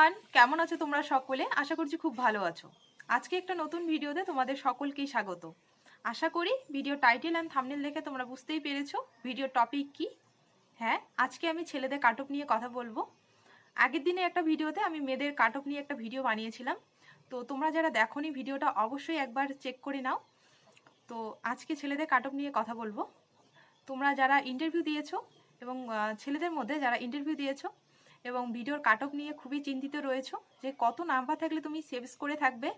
Everyone কেমন আছো তোমরা সকলে? আশা করছি খুব ভালো আছো। আজকে একটা নতুন ভিডিওতে তোমাদের সকলকেই স্বাগত। আশা করি ভিডিও টাইটেল অ্যান্ড থামনেল দেখে তোমরা বুঝতেই পেরেছ ভিডিও টপিক কি। হ্যাঁ আজকে আমি ছেলেদের কাটক নিয়ে কথা বলব। আগের দিনে একটা ভিডিওতে আমি মেয়েদের কাটক নিয়ে একটা ভিডিও বানিয়েছিলাম। তো তোমরা যারা দেখোনি ভিডিওটা অবশ্যই একবার চেক করে নাও। তো আজকে ছেলেদের কাটক নিয়ে কথা বলব। তোমরা যারা ইন্টারভিউ দিয়েছ এবং ছেলেদের মধ্যে যারা ইন্টারভিউ দিয়েছ এবং ভিডিওর কাটক নিয়ে খুবই চিন্তিত রয়েছো যে কত নাম্বার থাকলে তুমি সেভস করে থাকবে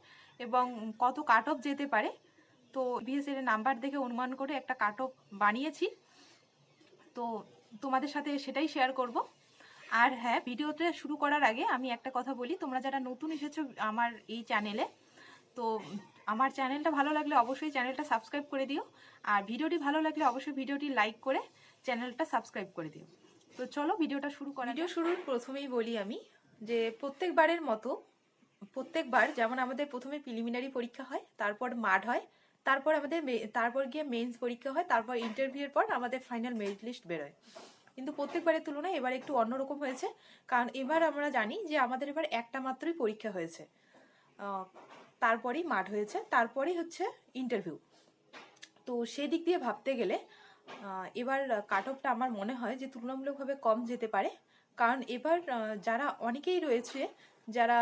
এবং কত কাট অফ যেতে পারে। তো বিএসএর নাম্বার দেখে অনুমান করে একটা কাট অফ বানিয়েছি। তো তোমাদের সাথে সেটাই শেয়ার করব। আর হ্যাঁ ভিডিওটা শুরু করার আগে আমি একটা কথা বলি, তোমরা যারা নতুন এসেছ আমার এই চ্যানেলে তো আমার চ্যানেলটা ভালো লাগলে অবশ্যই চ্যানেলটা সাবস্ক্রাইব করে দিও। আর ভিডিওটি ভালো লাগলে অবশ্যই ভিডিওটি লাইক করে চ্যানেলটা সাবস্ক্রাইব করে দিও। তো চলো ভিডিওটা শুরু করা ভিডিও শুরুর প্রথমেই বলি আমি যে প্রত্যেকবারের মতো প্রত্যেকবার যেমন আমাদের প্রথমে প্রিলিমিনারি পরীক্ষা হয় তারপর মাড হয় তারপর আমাদের তারপর গিয়ে মেন্স পরীক্ষা হয় তারপর ইন্টারভিউর পর আমাদের ফাইনাল মেরিট লিস্ট বেরোয়। কিন্তু প্রত্যেকবারের তুলনায় এবার একটু অন্যরকম হয়েছে কারণ এবার আমরা জানি যে আমাদের এবার একটা মাত্রই পরীক্ষা হয়েছে। তারপরেই মাঠ হয়েছে তারপরেই হচ্ছে ইন্টারভিউ তো সেদিক দিয়ে ভাবতে গেলে এবার কাট আমার মনে হয় যে তুলনামূলকভাবে কম যেতে পারে। কারণ এবার যারা অনেকেই রয়েছে, যারা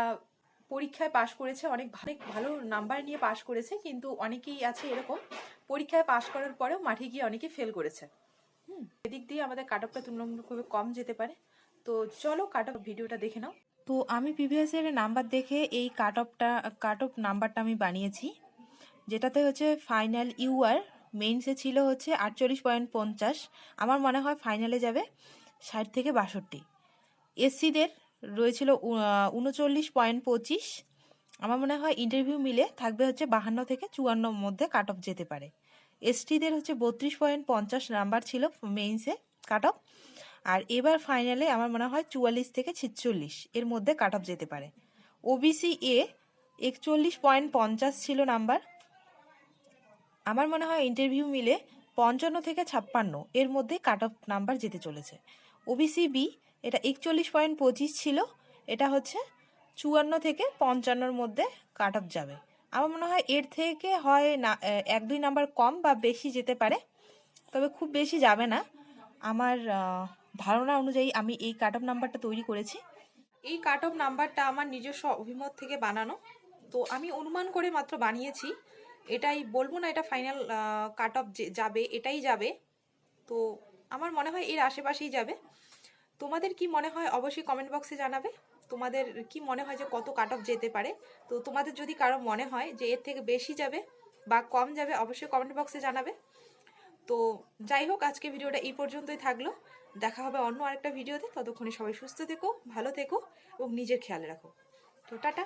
পরীক্ষায় পাশ করেছে, অনেক অনেক ভালো নাম্বার নিয়ে পাশ করেছে, কিন্তু অনেকেই আছে এরকম, পরীক্ষায় পাশ করার পরেও মাঠে গিয়ে অনেকে ফেল করেছে। হুম, এদিক দিয়ে আমাদের কাট অফটা তুলনামূলকভাবে কম যেতে পারে। তো চলো কাট অফ ভিডিওটা দেখে নাও। তো আমি প্রিভিয়াস ইয়ারের নাম্বার দেখে এই কাট অফটা কাট অফ নাম্বারটা আমি বানিয়েছি, যেটাতে হচ্ছে ফাইনাল ইউআর মেইনসে ছিল হচ্ছে আটচল্লিশ পয়েন্ট পঞ্চাশ। আমার মনে হয় ফাইনালে যাবে ষাট থেকে বাষট্টি। এসসিদের রয়েছিল উনচল্লিশ পয়েন্ট পঁচিশ। আমার মনে হয় ইন্টারভিউ মিলে থাকবে হচ্ছে বাহান্ন থেকে চুয়ান্নর মধ্যে কাট অফ যেতে পারে। এসটিদের হচ্ছে বত্রিশ পয়েন্ট পঞ্চাশ নাম্বার ছিল মেইনসে কাট অফ আর এবার ফাইনালে আমার মনে হয় চুয়াল্লিশ থেকে ছিচল্লিশ এর মধ্যে কাট অফ যেতে পারে। ওবিসি এ একচল্লিশ পয়েন্ট পঞ্চাশ ছিল নাম্বার আমার মনে হয় ইন্টারভিউ মিলে পঞ্চান্ন থেকে ছাপ্পান্ন, এর মধ্যে কাট অফ নাম্বার যেতে চলেছে। ওবিসি বি এটা একচল্লিশ পয়েন্ট পঁচিশ ছিল, এটা হচ্ছে চুয়ান্ন থেকে পঞ্চান্নর মধ্যে কাট অফ যাবে। আমার মনে হয় এর থেকে হয় না এক দুই নাম্বার কম বা বেশি যেতে পারে, তবে খুব বেশি যাবে না। আমার ধারণা অনুযায়ী আমি এই কাট অফ নাম্বারটা তৈরি করেছি। এই কাট অফ নাম্বারটা আমার নিজস্ব অভিমত থেকে বানানো, তো আমি অনুমান করে মাত্র বানিয়েছি। এটাই বলব না, এটা ফাইনাল কাট অফ যাবে, এটাই যাবে। তো আমার মনে হয় এর আশেপাশেই যাবে। তোমাদের কি মনে হয় অবশ্যই কমেন্ট বক্সে জানাবে। তোমাদের কি মনে হয় যে কত কাট অফ যেতে পারে। তো তোমাদের যদি কারও মনে হয় যে এর থেকে বেশি যাবে বা কম যাবে, অবশ্যই কমেন্ট বক্সে জানাবে। তো যাই হোক, আজকে ভিডিওটা এই পর্যন্তই থাকল। দেখা হবে অন্য আরেকটা ভিডিওতে। ততক্ষণে সবাই সুস্থ থেকো, ভালো থেকো এবং নিজের খেয়াল রাখো। তো টাটা।